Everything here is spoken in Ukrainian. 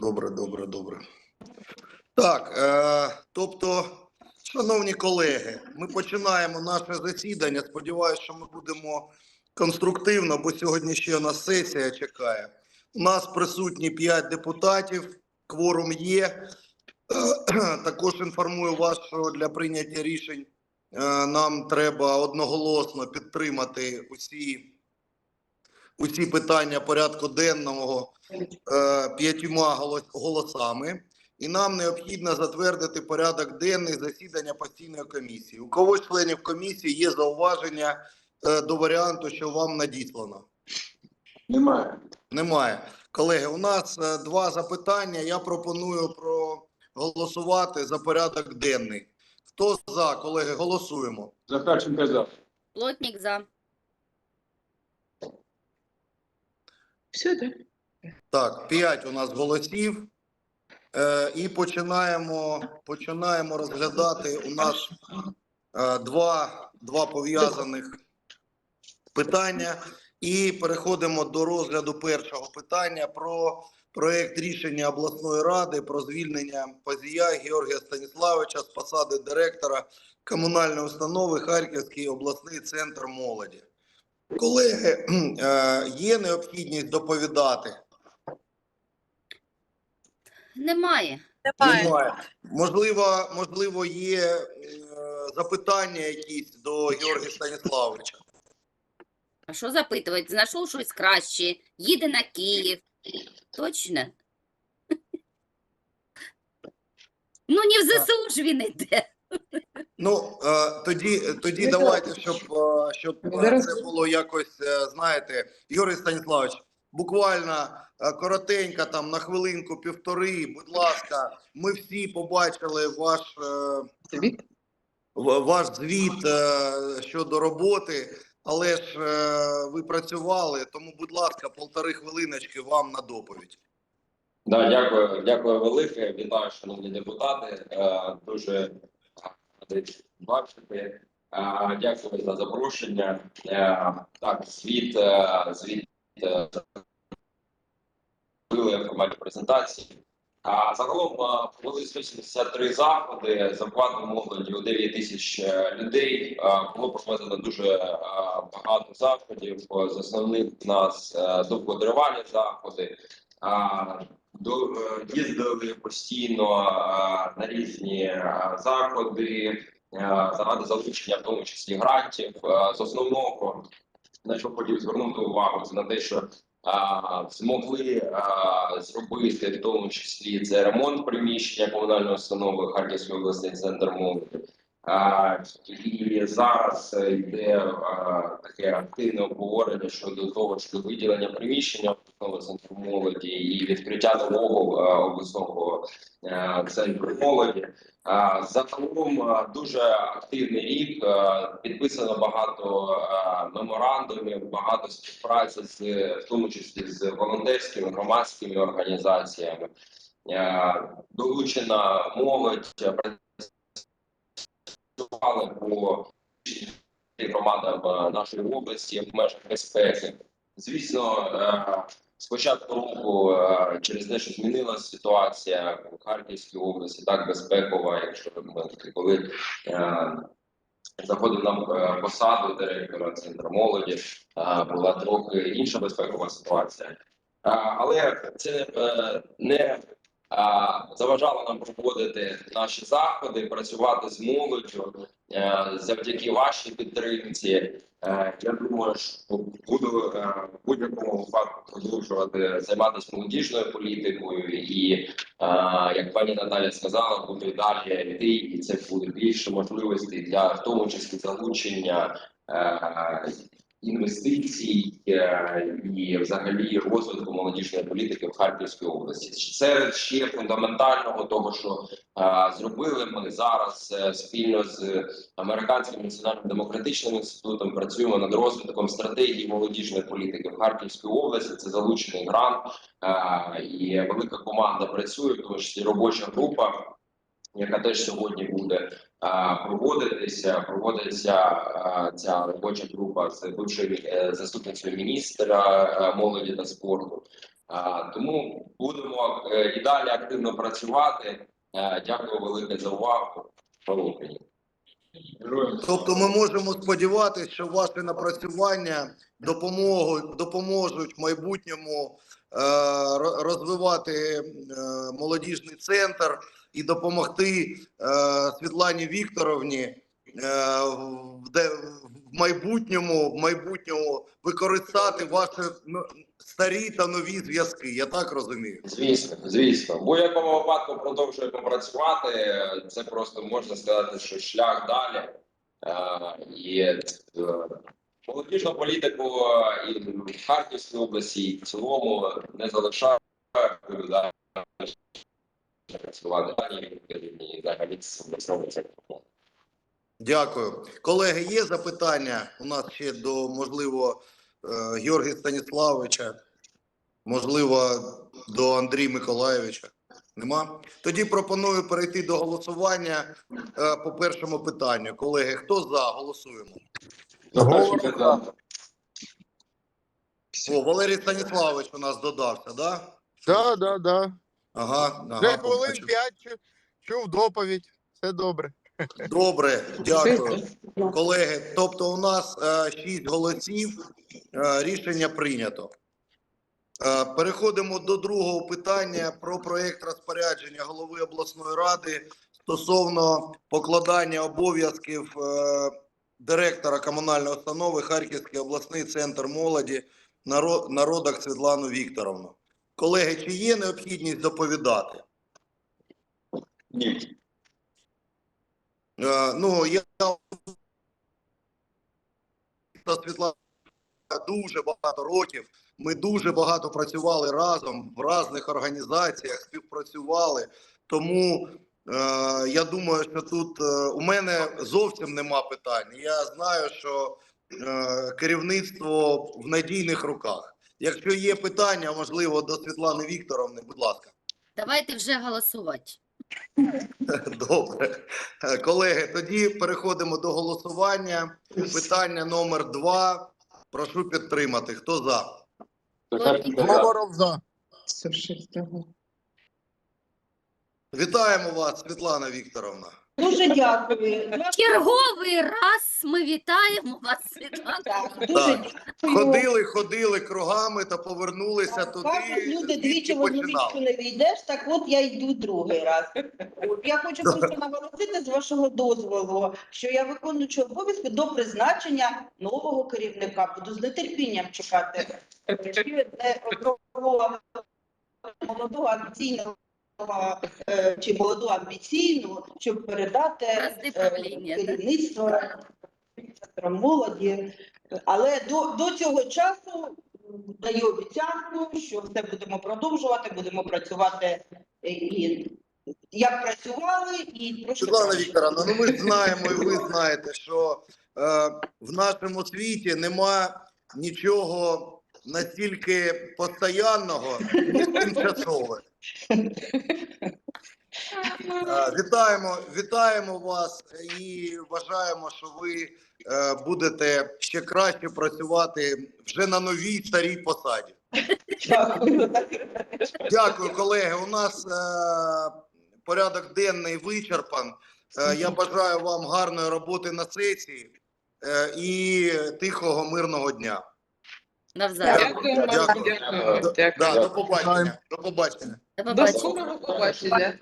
Добре, добре, добре. Так, е, тобто, шановні колеги, ми починаємо наше засідання. Сподіваюся, що ми будемо конструктивно, бо сьогодні ще у нас сесія чекає. У нас присутні 5 депутатів, кворум є. Е, Також інформую вас, що для прийняття рішень е, нам треба одноголосно підтримати усі, усі питання порядку денного е, п'ятьма голосами, і нам необхідно затвердити порядок денний засідання постійної комісії. У кого з членів комісії є зауваження е, до варіанту, що вам надіслано? Немає. Немає. Колеги, у нас е, два запитання. Я пропоную проголосувати за порядок денний. Хто за, колеги, голосуємо. Захарченко за. Плотник за. Все, да? Так, п'ять у нас голосів. Е, і починаємо, починаємо розглядати у нас е, два, два пов'язаних питання. І переходимо до розгляду першого питання про проект рішення обласної ради про звільнення Пазія Георгія Станіславовича з посади директора комунальної установи Харківський обласний центр молоді. Колеги, е, є необхідність доповідати? Немає. Немає. Можливо, можливо, є е, запитання якісь до Георгія Станіславовича. А що запитувати? Знайшов щось краще. Їде на Київ. Точно? Ну, не в ЗСУ ж він іде. Ну е, тоді, тоді давайте, щоб, е, щоб е, Зараз- це було якось, знаєте, Георгій Станіславович, буквально коротенько, там на хвилинку, півтори. Будь ласка, ми всі побачили ваш. Звіт? ваш звіт щодо роботи, але ж е, ви працювали, тому, будь ласка, полтори хвилиночки вам на доповідь. Да, дякую, дякую велике. Вітаю, шановні депутати. Е, Дуже радий бачити. Дякую за запрошення. Е, Так, звіт, е, е, зробили в форматі презентації. А загалом провели 173 заходи з охватом молоді у 9 тисяч людей. Було проведено дуже багато заходів. З основних в нас довготривалі заходи. До е, їздили постійно е, на різні е, заходи заради залучення, в тому числі грантів. З основного на що хотів звернути увагу, це на те, що змогли зробити в тому числі це ремонт приміщення комунальної установи Харківський обласний центр молоді. І зараз е, йде таке активне обговорення щодо того, що виділення приміщення обласного центру молоді і відкриття нового а, обласного центру молоді. Загалом дуже активний рік. Підписано багато меморандумів, багато співпраці з в тому числі з волонтерськими громадськими організаціями. Долучена молодь, працювали по громадам а, нашої області в межах безпеки. Звісно, е, з початку року е, через те, що змінилася ситуація в Харківській області, так безпекова, якщо ми коли е, заходив на е, посаду директора центру молоді, е, була трохи інша безпекова ситуація. Е, Але це е, не е, заважало нам проводити наші заходи, працювати з молоддю е, завдяки вашій підтримці. Е, Я думаю, що буду е, в будь-якому випадку продовжувати займатися молодіжною політикою, і як пані Наталя сказала, буду далі йти, і це буде більше можливостей для в тому числі залучення інвестицій е, і взагалі розвитку молодіжної політики в Харківській області. Це ще фундаментального того, що е, зробили ми зараз е, спільно з американським національним демократичним інститутом працюємо над розвитком стратегії молодіжної політики в Харківській області. Це залучений грант і велика команда працює, тому числі робоча група, яка теж сьогодні буде е, проводитися. Проводиться е, ця робоча група з бившою е, заступницею міністра е, молоді та спорту. А, Тому будемо е, і далі активно працювати. Е, Дякую велике за увагу. Тобто ми можемо сподіватися, що ваші напрацювання допомогу, допоможуть в майбутньому е, розвивати е, молодіжний центр і допомогти е, Світлані Вікторовні е, де, в майбутньому, в майбутньому використати ваші ну, старі та нові зв'язки. Я так розумію. Звісно, звісно. В будь-якому випадку продовжуємо працювати. Це просто можна сказати, що шлях далі. Е, І молодіжну політику і в Харківській області, і в цілому не залишаю далі працювати далі і взагалі з. Дякую. Колеги, є запитання у нас ще до, можливо, е, Георгія Станіславовича, можливо, до Андрія Миколаєвича. Нема? Тоді пропоную перейти до голосування е, по першому питанню. Колеги, хто за? Голосуємо. О, Валерій Станіславович у нас додався, да? Да, да, да. Ага, Вже хвилин побачив. п'ять чу- чув доповідь. Все добре. Добре, дякую. Колеги, тобто у нас е, шість голосів, е, рішення прийнято. Е, переходимо до другого питання про проєкт розпорядження голови обласної ради стосовно покладання обов'язків е, директора комунальної установи Харківський обласний центр молоді Наро- народах Світлану Вікторовну. Колеги, чи є необхідність доповідати? Ні. Е, ну, я та Світлана дуже багато років. Ми дуже багато працювали разом в різних організаціях, співпрацювали. Тому е, я думаю, що тут е, у мене зовсім нема питань. Я знаю, що е, керівництво в надійних руках. Якщо є питання, можливо, до Світлани Вікторовни, будь ласка. Давайте вже голосувати. Добре. Колеги, тоді переходимо до голосування. Питання номер два. Прошу підтримати. Хто за? Говоров за. Вітаємо вас, Світлана Вікторовна. Дуже дякую. Черговий раз ми вітаємо вас, Світлана. Так, дуже Так. дякую. Ходили, ходили кругами та повернулися туди. Кажуть, люди двічі в одну починали. річку не війдеш, так от я йду другий раз. От Я хочу просто наголосити з вашого дозволу, що я виконуючи обов'язки до призначення нового керівника. Буду з нетерпінням чекати ще не одного молодого амбіційного е, чи молоду амбіційну, щоб передати е, керівництво молоді. Але до, до цього часу даю обіцянку, що все будемо продовжувати, будемо працювати е, і як працювали, і Світлана. Вікторовна, ну ми ж знаємо, і ви знаєте, що е, в нашому світі нема нічого настільки постоянного, ніж тимчасове. Вітаємо, вітаємо вас і вважаємо, що ви е, будете ще краще працювати вже на новій старій посаді. Дякую. Дякую, колеги. У нас е, порядок денний вичерпан. Е, я бажаю вам гарної роботи на сесії і тихого мирного дня. Навзаєм. Дякую. Дякую. Дякую. До, Дякую. да, до побачення. До побачення. До До побачення. скорого побачення.